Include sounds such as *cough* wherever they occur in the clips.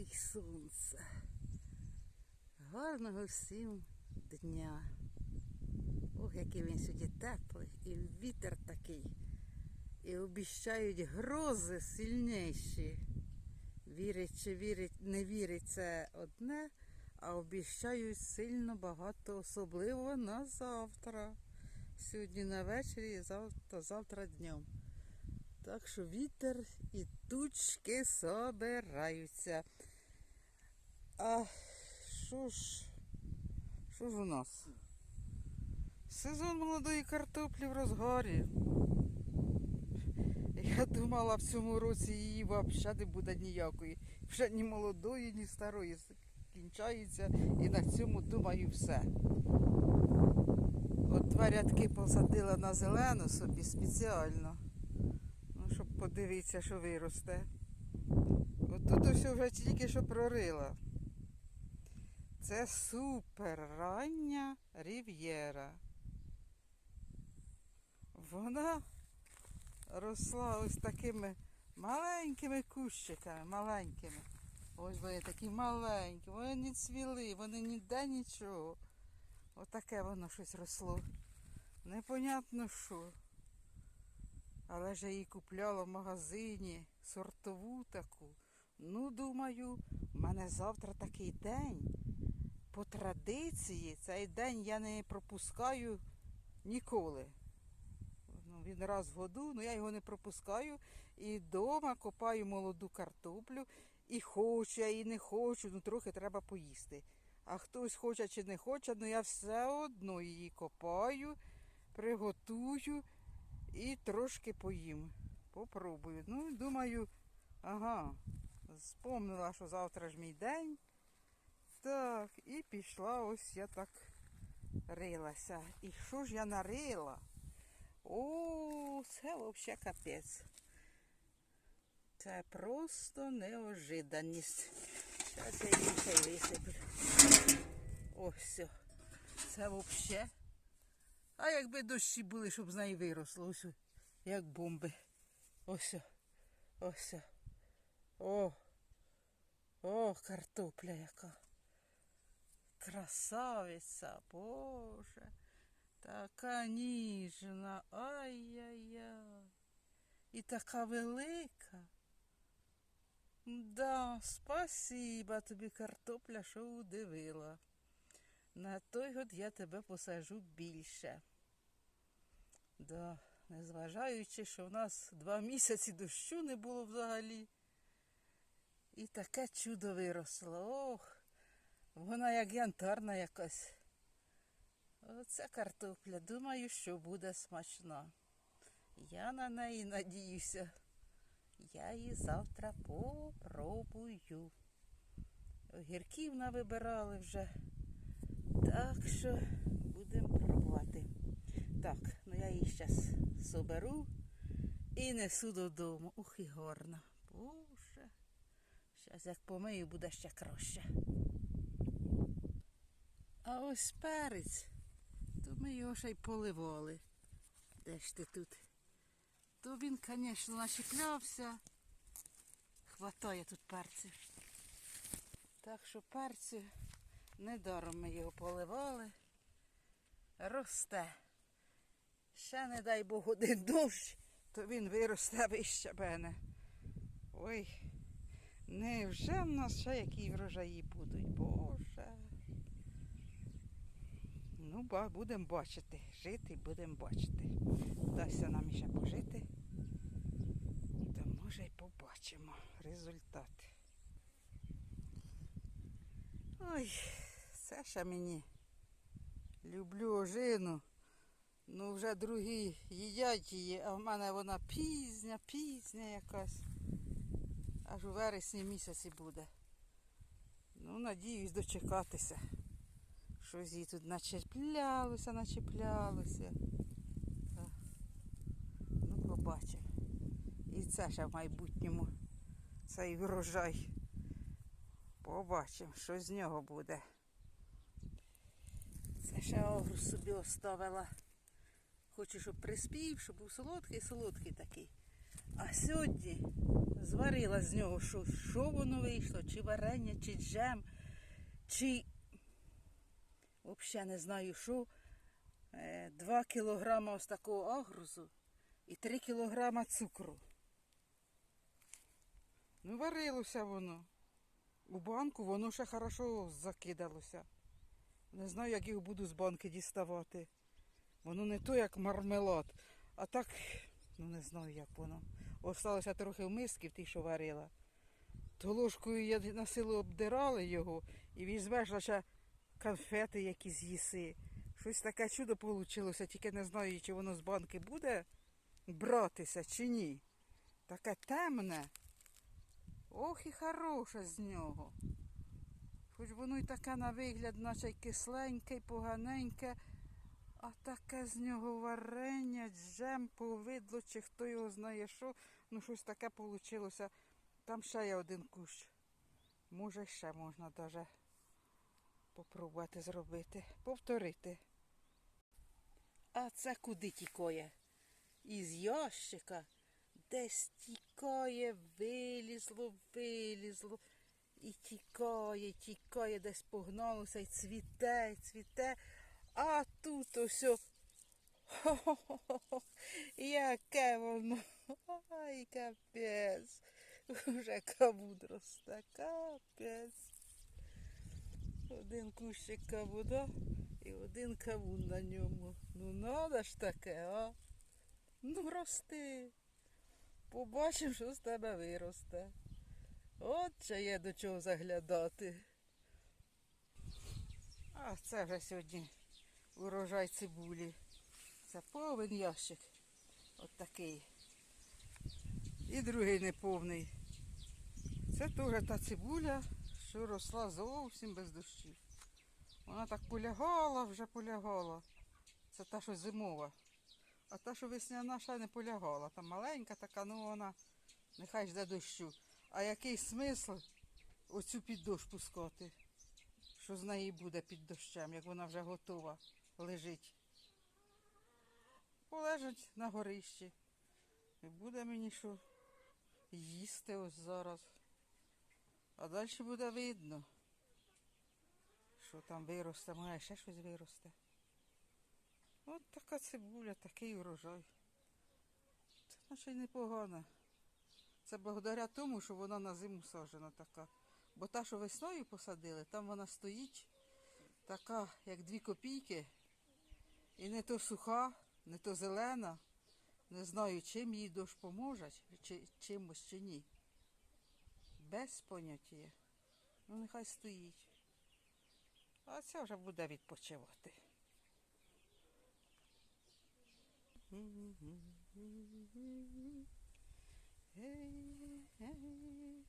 Ой, сонце. Гарного всім дня. Ох, який він сьогодні теплий, і вітер такий. І обіщають грози сильніші. Вірить чи вірить, не вірить це одне, а обіщають сильно багато, особливо на завтра. Сьогодні на вечері і завтра, завтра днем. Так що вітер і тучки собираються. А що ж, що ж у нас? Сезон молодої картоплі в розгарі. Я думала, в цьому році її взагалі не буде ніякої. Вже ні молодої, ні старої. Кінчається і на цьому думаю все. От два рядки посадила на зелену собі спеціально. Ну, щоб подивитися, що виросте. От тут ось вже тільки що прорила. Це супер рання рів'єра. Вона росла ось такими маленькими кущиками, маленькими. Ось вони такі маленькі, вони не цвіли, вони ніде нічого. Отаке воно щось росло. Непонятно що. Але ж я її купляла в магазині сортову таку. Ну, думаю, в мене завтра такий день. По традиції цей день я не пропускаю ніколи. Ну, він раз в году, ну я його не пропускаю. І вдома копаю молоду картоплю. І хочу, і не хочу, ну трохи треба поїсти. А хтось хоче чи не хоче, ну я все одно її копаю, приготую і трошки поїм. Попробую. Ну, думаю, ага, спомнила, що завтра ж мій день. Так, і пішла, ось я так рилася. І що ж я нарила? О, це взагалі капець. Це просто неожиданність. Зараз я її висиплю. Ось все. Це взагалі. А якби дощі були, щоб з неї виросло, ось як бомби. Ось. Ось. О. О, картопля яка. Красавиця, Боже. Така ніжна. Ай-яй-яй. І така велика. Да, спасіба тобі, картопля, що удивила. На той год я тебе посажу більше. Да, незважаючи, що в нас два місяці дощу не було взагалі. І таке чудо виросло. Ох, вона як янтарна якась. Оце картопля. Думаю, що буде смачна. Я на неї надіюся. Я її завтра попробую. Огірків навибирали вже. Так що будемо пробувати. Так, ну я її зараз соберу і несу додому. Ух, і гарно. Боже. Зараз як помию, буде ще краще. А ось перець, то ми його ще й поливали. Де ж ти тут? То він, звісно, начіплявся. Хватає тут перців. Так що перцю недаром ми його поливали. Росте. Ще, не дай Бог, один дощ, то він виросте вище мене. Ой, невже в нас ще які врожаї будуть, Боже. Ну, ба, будемо бачити. Жити будемо бачити. Вдасться нам ще пожити. То може й побачимо результат. Ой, це ще мені. Люблю ожину. Ну вже другі їдять її, а в мене вона пізня, пізня якась. Аж у вересні місяці буде. Ну, надіюсь дочекатися. Щось їй тут начеплялося, начеплялося. Ну, побачимо. І це ще в майбутньому цей врожай. Побачимо, що з нього буде. Це ще огрус собі оставила. Хочу, щоб приспів, щоб був солодкий, солодкий такий. А сьогодні зварила з нього, що, що воно вийшло, чи варення, чи джем, чи взагалі не знаю що. Е, Два кілограма ось такого агрузу і три кілограма цукру. Ну, варилося воно. У банку воно ще хорошо закидалося. Не знаю, як його буду з банки діставати. Воно не то, як мармелад, а так, ну не знаю, як воно. Осталося трохи в миски, в тій, що варила. То ложкою я на силу обдирала його і візьмеш лише конфети якісь їси. Щось таке чудо вийшло, тільки не знаю, чи воно з банки буде братися чи ні. Таке темне. Ох і хороше з нього. Хоч воно й таке на вигляд, наче й кисленьке, й поганеньке, а таке з нього варення, джем, повидло, чи хто його знає що. Ну, щось таке вийшло. Там ще є один кущ. Може, ще можна даже попробувати зробити, повторити. А це куди тікає? Із ящика десь тікає, вилізло, вилізло. І тікає, тікає, десь погналося, і цвіте, і цвіте. А тут ось. Хо-хо-хо, *laughs* яке воно. Ай, капець. Уже кабудроста, капець. Один кущик кабуда і один кавун на ньому. Ну надо ж таке, а? Ну рости. Побачимо, що з тебе виросте. От ще є до чого заглядати. А це вже сьогодні урожай цибулі. Це повен ящик. От такий. І другий неповний. Це теж та цибуля, що росла зовсім без дощів. Вона так полягала, вже полягала. Це та, що зимова. А та, що весняна, ще не полягала. Там маленька така, ну вона нехай жде дощу. А який смисл оцю під дощ пускати? Що з неї буде під дощем, як вона вже готова лежить? Полежить на горищі. І буде мені що їсти ось зараз. А далі буде видно, що там виросте, має ще щось виросте. От така цибуля, такий урожай. Це наче непогано. Це благодаря тому, що вона на зиму саджена така. Бо та, що весною посадили, там вона стоїть така, як дві копійки. І не то суха, не то зелена. Не знаю, чим їй дощ поможе, чи чимось чи ні. Без поняття. Ну, нехай стоїть. А це вже буде відпочивати. Гей, гей, гей,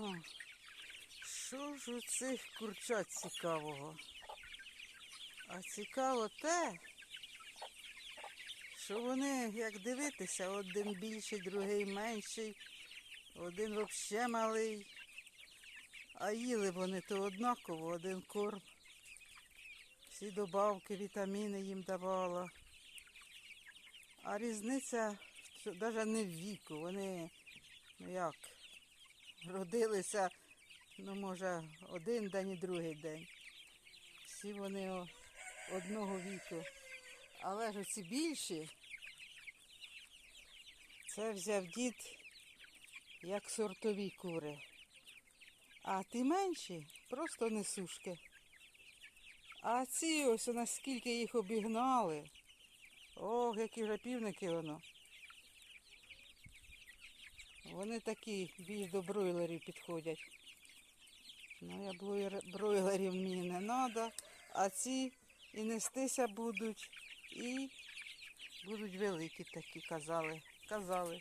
О, Що ж у цих курчат цікавого? А цікаво те, що вони, як дивитися, один більший, другий менший, один взагалі малий. А їли вони то однаково, один корм. Всі добавки, вітаміни їм давала. А різниця навіть не в віку. Вони, ну як, родилися, ну, може, один день і другий день. Всі вони одного віку. Але ж оці більші, це взяв дід як сортові кури. А ті менші просто несушки. А ці ось наскільки їх обігнали. Ох, які вже півники воно. Вони такі більш до бройлерів підходять. Ну, я бройлерів мені не треба, а ці і нестися будуть, і будуть великі такі, казали. казали.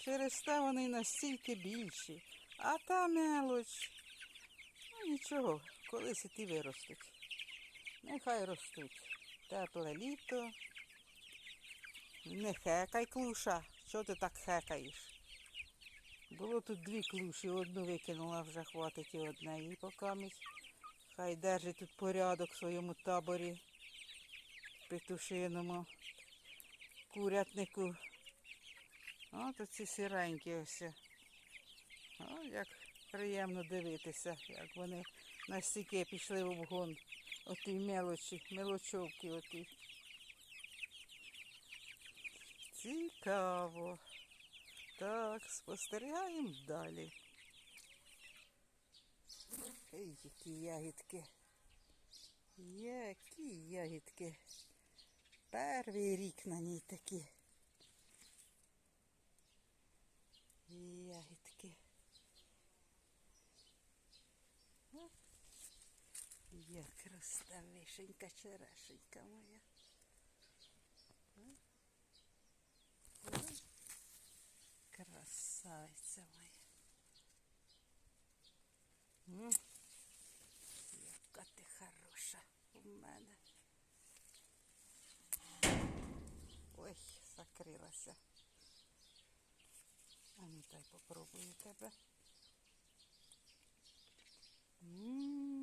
Через те вони настільки більші. А та мелоч. Ну нічого, колись і ті виростуть. Нехай ростуть. Тепле літо. Не хекай клуша. Чого ти так хекаєш? Було тут дві клуші, одну викинула вже хватить і одне. І покамість. Хай держить тут порядок в своєму таборі петушиному курятнику. От оці сіренькі ось. О, як приємно дивитися, як вони настільки пішли в обгон. Оті мелочі, мелочовки оті. Цікаво. Так, спостерігаємо далі. Ей, які ягідки. Які ягідки. Перший рік на ній такі. Ягідки. Як росте вишенька, черешенька моя. Красавиця моя. Яка ти хороша у мене. Ой, закрилася. А ну дай попробую тебе. М,